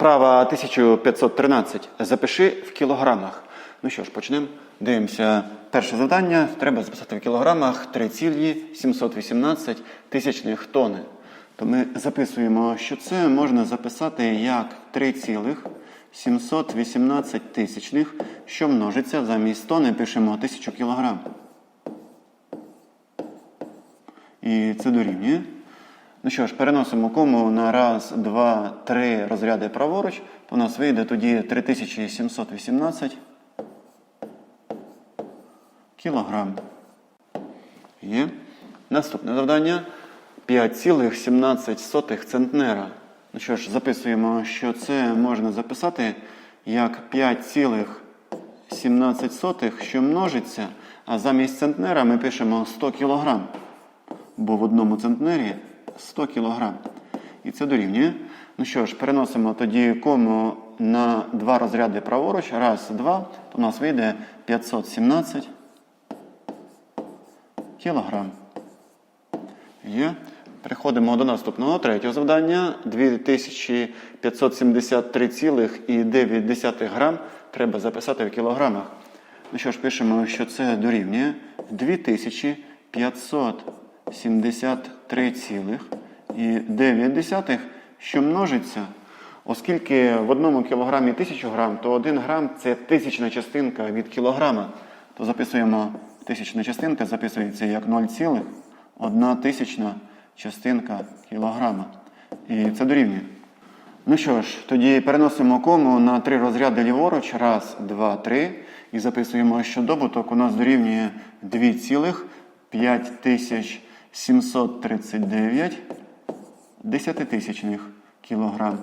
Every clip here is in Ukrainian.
Вправа 1513. Запиши в кілограмах. Ну що ж, почнемо. Дивимося. Перше завдання. Треба записати в кілограмах 3,718 тисячних тони. То ми записуємо, що це можна записати як 3,718 тисячних, що множиться замість тони пишемо 1000 кілограм. І це дорівнює. Ну що ж, переносимо кому на раз, два, три розряди праворуч, у нас вийде тоді 3718 кілограм. Є. Наступне завдання 5,17 центнера. Ну що ж, записуємо, що це можна записати як 5,17, що множиться, а замість центнера ми пишемо 100 кілограм бо в одному центнері 100 кг. І це дорівнює. Ну що ж, переносимо тоді кому на два розряди праворуч. Раз, два, у нас вийде 517 кг. Є. Переходимо до наступного третього завдання. 2573,9 грам треба записати в кілограмах. Ну що ж, пишемо, що це дорівнює 2500 73,9, що множиться, оскільки в одному кілограмі 1000 грам, то 1 грам це тисячна частинка від кілограма. То записуємо тисячна частинка, записується як 0,1 тисячна частинка кілограма. І це дорівнює. Ну що ж, тоді переносимо кому на три розряди ліворуч. Раз, два, три. І записуємо, що добуток у нас дорівнює 2,5 739 десятитисячних кілограм.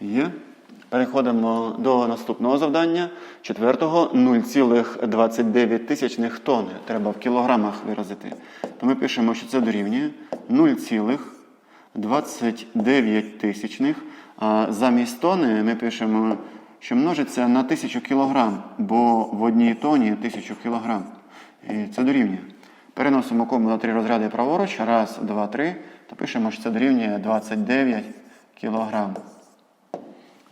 Є. Переходимо до наступного завдання. Четвертого 0,29 тисячних тонн. Треба в кілограмах виразити. То ми пишемо, що це дорівнює 0,29 тисячних. А замість тони ми пишемо, що множиться на 1000 кілограм, бо в одній тоні 1000 кілограм. І це дорівнює. Переносимо кому на три розряди праворуч. Раз, два, три. То пишемо, що це дорівнює 29 кг.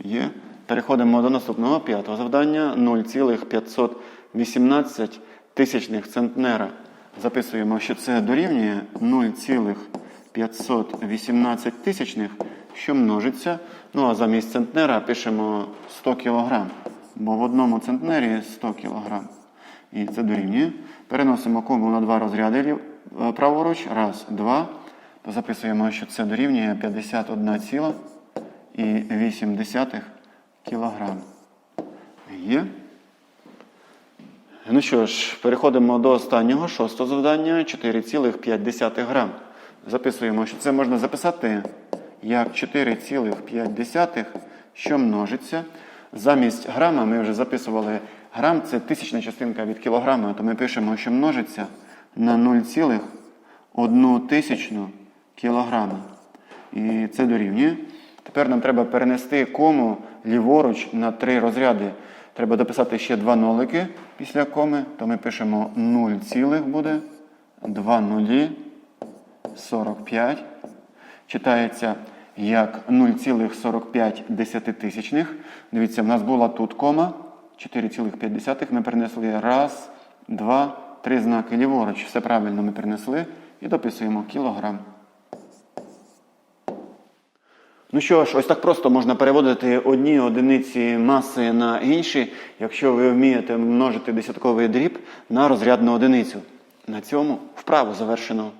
Є. Переходимо до наступного п'ятого завдання 0,518 тисячних центнера. Записуємо, що це дорівнює 0,518 тисячних, що множиться. Ну а замість центнера пишемо 100 кг. Бо в одному центнері 100 кг. І це дорівнює. Переносимо кому на два розряди е, праворуч. Раз, два. То записуємо, що це дорівнює 51,8 кг. Є. Ну що ж, переходимо до останнього шостого завдання 4,5 грам. Записуємо, що це можна записати як 4,5, що множиться. Замість грама ми вже записували грам це тисячна частинка від кілограма, то ми пишемо, що множиться на 0,1 тисячну кілограма. І це дорівнює. Тепер нам треба перенести кому ліворуч на три розряди. Треба дописати ще два нолики після коми, то ми пишемо 0, цілих буде 2 нулі 45. Читається як 0,45 десятитисячних. Дивіться, в нас була тут кома 4,5. Ми перенесли раз, два, три знаки ліворуч. Все правильно ми перенесли і дописуємо кілограм. Ну що ж, ось так просто можна переводити одні одиниці маси на інші, якщо ви вмієте множити десятковий дріб на розрядну одиницю. На цьому вправу завершено.